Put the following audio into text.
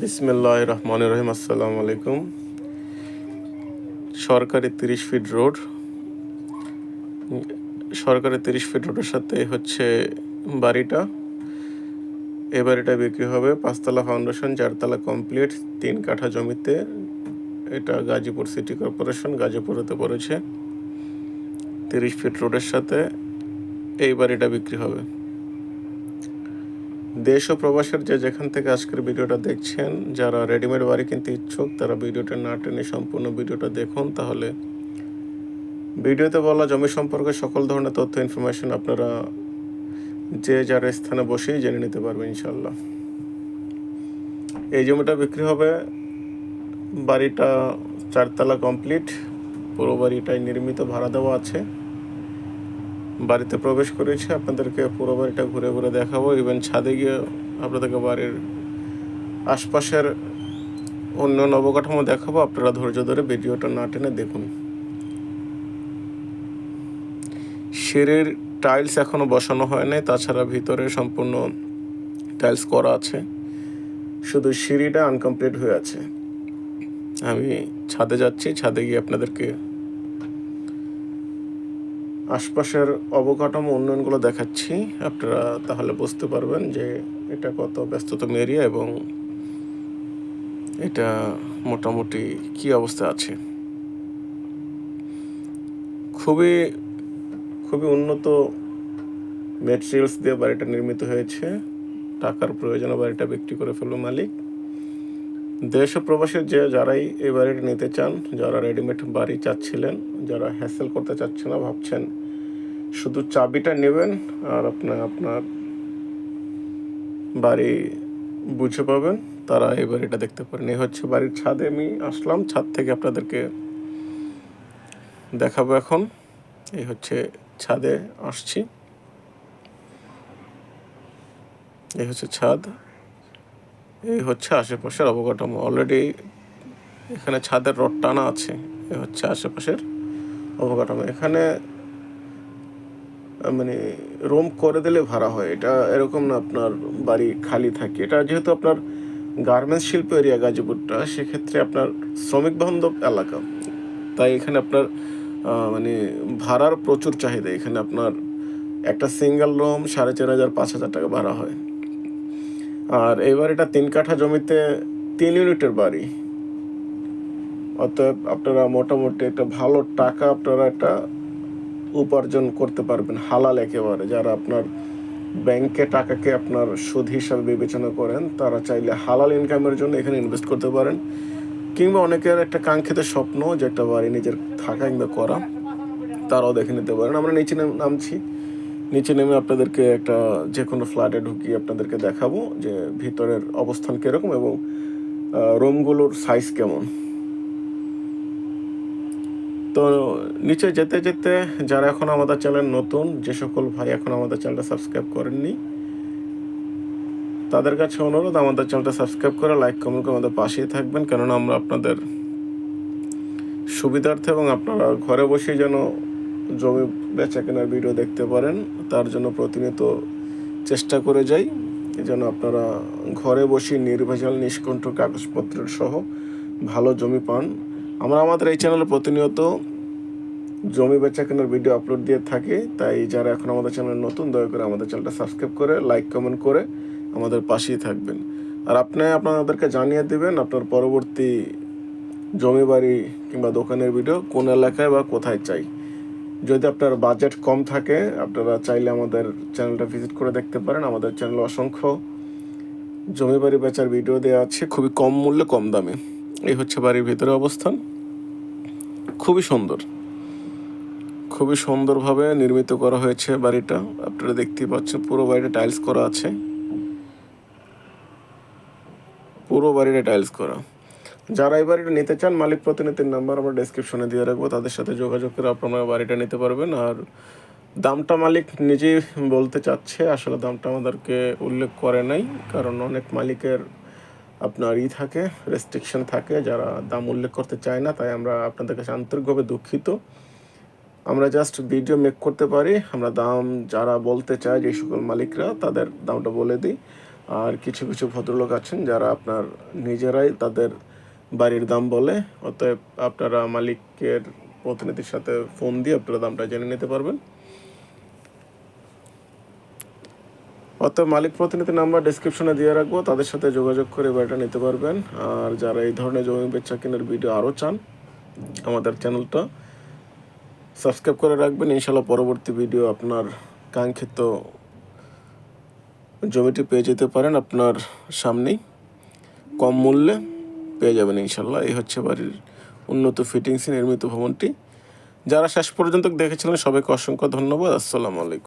বিসমিল্লাহ রহমান রহিম, আসসালামু আলাইকুম। সরকারি তিরিশ ফিট রোড। সরকারি তিরিশ ফিট রোডের সাথে হচ্ছে বাড়িটা। এই বাড়িটা বিক্রি হবে পাঁচতলা ফাউন্ডেশন, চারতলা কমপ্লিট, তিন কাঠা জমিতে। এটা গাজীপুর সিটি কর্পোরেশন, গাজীপুরেতে পড়েছে। তিরিশ ফিট রোডের সাথে এই বাড়িটা বিক্রি হবে। দেশ ও প্রবাসের যে যেখান থেকে আজকের ভিডিওটা দেখছেন, যারা রেডিমেড বাড়ি কিনতে ইচ্ছুক, তারা ভিডিওটা না টেনে সম্পূর্ণ ভিডিওটা দেখুন। তাহলে ভিডিওতে বলা জমি সম্পর্কে সকল ধরনের তথ্য ইনফরমেশন আপনারা যে যার স্থানে বসেই জেনে নিতে পারবেন ইনশাল্লাহ এই জমিটা বিক্রি হবে, বাড়িটা চারতলা কমপ্লিট, পুরো বাড়িটাই নির্মিত ভাড়া দেওয়া আছে। বাড়িতে প্রবেশ করেছি, আপনাদেরকে পুরো বাড়িটা ঘুরে ঘুরে দেখাবো। ইভেন ছাদে গিয়ে আপনাদেরকে বাড়ির আশপাশের অন্য অবকাঠামো দেখাবো। আপনারা ধৈর্য ধরে ভিডিওটা না টেনে দেখুন। সিঁড়ির টাইলস এখনও বসানো হয় নাই, তাছাড়া ভিতরে সম্পূর্ণ টাইলস করা আছে। শুধু সিঁড়িটা আনকমপ্লিট হয়ে আছে। আমি ছাদে যাচ্ছি, ছাদে গিয়ে আপনাদেরকে আশপাশের অবকাঠামো উন্নয়নগুলো দেখাচ্ছি। আপনারা তাহলে বুঝতে পারবেন যে এটা কত ব্যস্ততম এরিয়া এবং এটা মোটামুটি কি অবস্থা আছে। খুবই খুবই উন্নত ম্যাটেরিয়ালস দিয়ে বাড়িটা নির্মিত হয়েছে। টাকার প্রয়োজনে বাড়িটা বিক্রি করে ফেলল মালিক। দেশ ও প্রবাসের যে যারাই এই বাড়িটা নিতে চান, যারা রেডিমেড বাড়ি চাচ্ছিলেন, যারা হ্যাসেল করতে চাচ্ছেন না, ভাবছেন শুধু চাবিটা নেবেন আর আপনার আপনার বাড়ি বুঝে পাবেন, তারা এই বাড়িটা দেখতে পারেন। এই হচ্ছে বাড়ির ছাদে আমি আসলাম, ছাদ থেকে আপনাদেরকে দেখাবো এখন। এই হচ্ছে ছাদে আসছি। এই হচ্ছে ছাদ। এই হচ্ছে আশেপাশের অবকাঠামো। অলরেডি এখানে ছাদের রড টানা আছে। এই হচ্ছে আশেপাশের অবকাঠামো। এখানে মানে রুম করে দিলে ভাড়া হয়। এটা এরকম না আপনার বাড়ি খালি থাকে। এটা যেহেতু আপনার গার্মেন্টস শিল্প এরিয়া গাজীপুরটা, সেক্ষেত্রে আপনার শ্রমিক বান্ধব এলাকা। তাই এখানে আপনার মানে ভাড়ার প্রচুর চাহিদা। এখানে আপনার একটা সিঙ্গেল রুম সাড়ে চার হাজার, পাঁচ হাজার টাকা ভাড়া হয়। আর এবার এটা তিন কাঠা জমিতে তিন ইউনিটের বাড়ি। অতএব আপনারা মোটামুটি একটা ভালো টাকা আপনারা একটা উপার্জন করতে পারবেন হালাল একেবারে। যারা আপনার ব্যাংকে টাকাকে আপনার সুদ হিসাবে বিবেচনা করেন, তারা চাইলে হালাল ইনকামের জন্য এখানে ইনভেস্ট করতে পারেন। কিংবা অনেকের একটা কাঙ্ক্ষিত স্বপ্ন যে একটা বাড়ি নিজের থাকা কিংবা করা, তারাও দেখে নিতে পারেন। আমরা নিচে নাম- নামছি। নিচে নেমে আপনাদেরকে একটা যে কোনো ফ্ল্যাটে ঢুকিয়ে আপনাদেরকে দেখাবো যে ভিতরের অবস্থান কীরকম এবং রুমগুলোর সাইজ কেমন। তো নিচে যেতে যেতে যারা এখন আমাদের চ্যানেল নতুন, যে সকল ভাই এখন আমাদের চ্যানেলটা সাবস্ক্রাইব করেননি, তাদের কাছে অনুরোধ, আমাদের চ্যানেলটা সাবস্ক্রাইব করে লাইক, কমেন্ট করে আমাদের পাশেই থাকবেন। কেননা আমরা আপনাদের সুবিধার্থে এবং আপনারা ঘরে বসেই যেন জমি বেচা কেনার ভিডিও দেখতে পারেন, তার জন্য প্রতিনিয়ত চেষ্টা করে যাই জন্য আপনারা ঘরে বসে নির্ভেজাল, নিষ্কণ্ঠ কাগজপত্রের সহ ভালো জমি পান। আমরা আমাদের এই চ্যানেলে প্রতিনিয়ত জমি বেচা কেনার ভিডিও আপলোড দিয়ে থাকি, তাই যারা এখন আমাদের চ্যানেল নতুন, দয়া করে আমাদের চ্যানেলটা সাবস্ক্রাইব করে লাইক কমেন্ট করে আমাদের পাশেই থাকবেন। আর আপনি আপনাদেরকে জানিয়ে দেবেন আপনার পরবর্তী জমি বাড়ি কিংবা দোকানের ভিডিও কোন এলাকায় বা কোথায় চাই। যদি আপনার বাজেট কম থাকে, আপনারা চাইলে আমাদের চ্যানেলটা ভিজিট করে দেখতে পারেন। আমাদের চ্যানেল অসংখ্য জমি বাড়ি বেচার ভিডিও দেওয়া আছে, খুবই কম মূল্যে, কম দামে। এই হচ্ছে বাড়ির ভিতরে অবস্থান। খুবই সুন্দর। খুবই সুন্দরভাবে নির্মিত করা হয়েছে বাড়িটা। আপনারা দেখতেই পাচ্ছেন পুরো বাড়িটা টাইলস করা আছে। পুরো বাড়িটা টাইলস করা। যারা এই বাড়িটা নিতে চান, মালিক প্রতিনিধির নাম্বার আমরা ডেসক্রিপশনে দিয়ে রাখব। তাদের সাথে যোগাযোগ করে আপনারা বাড়িটা নিতে পারবেন। আর দামটা মালিক নিজেই বলতে চাচ্ছে। আসলে দামটা আমাদেরকে উল্লেখ করে নাই। কারণ অনেক মালিকের আপনার ই থাকে রেস্ট্রিকশন থাকে, যারা দাম উল্লেখ করতে চায় না, তাই আমরা আপনাদের কাছে আন্তরিকভাবে দুঃখিত। আমরা জাস্ট ভিডিও মেক করতে পারি, আমরা দাম যারা বলতে চায়, যে সকল মালিকরা, তাদের দামটা বলে দিই। আর কিছু কিছু ভদ্রলোক আছেন, যারা আপনার নিজেরাই তাদের বাড়ির দাম বলে, অতএব আপনারা মালিকের প্রতিনিধির সাথে ফোন দিয়ে আপনারা দামটা জেনে নিতে পারবেন। অতএব মালিক প্রতিনিধি নাম্বার ডিসক্রিপশনে দিয়ে রাখব। তাদের সাথে যোগাযোগ করে বাড়িটা নিতে পারবেন। আর যারা এই ধরনের জমি বেচা কেনার ভিডিও আরও চান, আমাদের চ্যানেলটা সাবস্ক্রাইব করে রাখবেন। ইনশাল্লাহ পরবর্তী ভিডিও আপনার কাঙ্ক্ষিত জমিটি পেয়ে যেতে পারেন আপনার সামনেই। কম মূল্যে পেয়ে যাবেন ইনশাল্লাহ এই হচ্ছে বাড়ির উন্নত ফিটিংসে নির্মিত ভবনটি। যারা শেষ পর্যন্ত দেখেছিলেন, সবাইকে অসংখ্য ধন্যবাদ। আসসালামু আলাইকুম।